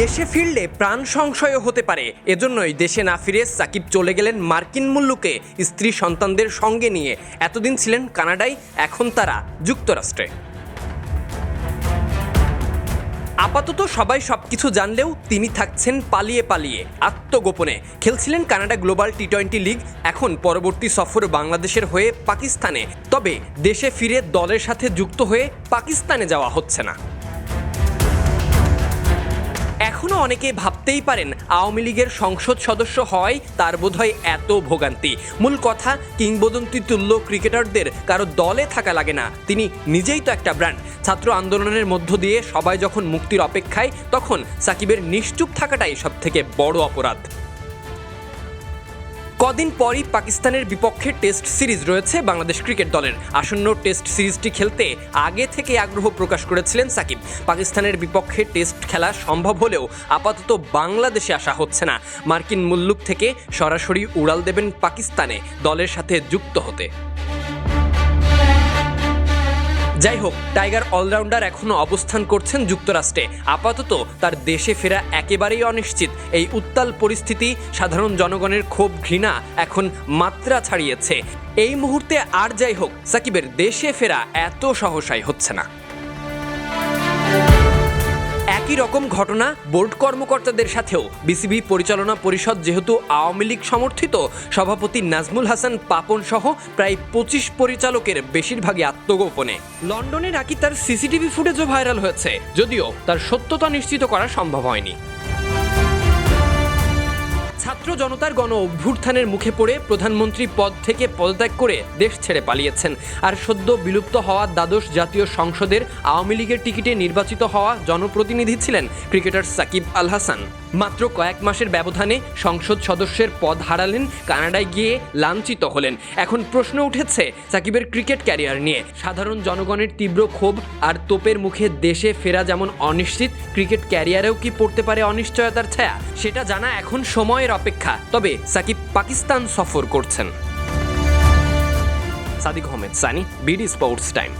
দেশে ফিরলে প্রাণ সংশয় হতে পারে। এজন্যই দেশে না ফিরে সাকিব চলে গেলেন মার্কিন মুল্লুকে, স্ত্রী সন্তানদের সঙ্গে নিয়ে। এতদিন ছিলেন কানাডায়, এখন তারা যুক্তরাষ্ট্রে। আপাতত সবাই সবকিছু জানলেও তিনি থাকছেন পালিয়ে পালিয়ে, আত্মগোপনে। খেলছিলেন Canada global T twenty league, এখন পরবর্তী সফর বাংলাদেশের হয়ে পাকিস্তানে। তবে দেশে ফিরে দলের সাথে যুক্ত হয়ে পাকিস্তানে যাওয়া হচ্ছে না। এখনও অনেকে ভাবতেই পারেন আওয়ামী লীগের সংসদ সদস্য হয় তার বোধহয় এত ভোগান্তি। মূল কথা, কিংবদন্তি তুল্য ক্রিকেটারদের কারও দলে থাকা লাগে না। তিনি নিজেই তো একটা ব্র্যান্ড। ছাত্র আন্দোলনের মধ্য দিয়ে সবাই যখন মুক্তির অপেক্ষায়, তখন সাকিবের নিশ্চুপ থাকাটাই সব থেকে বড় অপরাধ। কদিন পরই পাকিস্তানের বিপক্ষে টেস্ট সিরিজ রয়েছে বাংলাদেশ ক্রিকেট দলের। আসন্ন টেস্ট সিরিজটি খেলতে আগে থেকে আগ্রহ প্রকাশ করেছিলেন সাকিব। পাকিস্তানের বিপক্ষে টেস্ট খেলা সম্ভব হলেও আপাতত বাংলাদেশে আসা হচ্ছে না। মার্কিন মুল্লুক থেকে সরাসরি উড়াল দেবেন পাকিস্তানে দলের সাথে যুক্ত হতে। যাই হোক টাইগার অলরাউন্ডার এখনও অবস্থান করছেন যুক্তরাষ্ট্রে। আপাতত তার দেশে ফেরা একেবারেই অনিশ্চিত। এই উত্তাল পরিস্থিতি সাধারণ জনগণের ক্ষোভ ঘৃণা এখন মাত্রা ছাড়িয়েছে। এই মুহূর্তে আর যাই হোক সাকিবের দেশে ফেরা এত সহসাই হচ্ছে না। একই রকম ঘটনা বোর্ড কর্মকর্তাদের সাথেও। বিসিবি পরিচালনা পরিষদ যেহেতু আওয়ামী লীগ সমর্থিত, সভাপতি নাজমুল হাসান পাপন সহ প্রায় পঁচিশ পরিচালকের বেশিরভাগই আত্মগোপনে। লন্ডনে নাকি তার সিসিটিভি ফুটেজও ভাইরাল হয়েছে, যদিও তার সত্যতা নিশ্চিত করা সম্ভব হয়নি। ছাত্র জনতার গণ অভ্যুত্থানের মুখে পড়ে প্রধানমন্ত্রী পদ থেকে পদত্যাগ করে দেশ ছেড়ে পালিয়েছেন। আর সদ্য বিলুপ্ত হওয়া দ্বাদশ জাতীয় সংসদের আওয়ামী লীগের টিকিটে নির্বাচিত হওয়া জনপ্রতিনিধি ছিলেন ক্রিকেটার সাকিব আল হাসান। মাত্র কয়েক মাসের ব্যবধানে সংসদ সদস্যের পদ হারালেন, কানাডায় গিয়ে লাঞ্ছিত হলেন। এখন প্রশ্ন উঠেছে সাকিবের ক্রিকেট ক্যারিয়ার নিয়ে। সাধারণ জনগণের তীব্র ক্ষোভ আর তোপের মুখে দেশে ফেরা যেমন অনিশ্চিত, ক্রিকেট ক্যারিয়ারেও কি পড়তে পারে অনিশ্চয়তার ছায়া? সেটা জানা এখন সময়ের অপেক্ষা। তবে সাকিব পাকিস্তান সফর করছেন। Sadiq Ahmed Sunny BD sports time.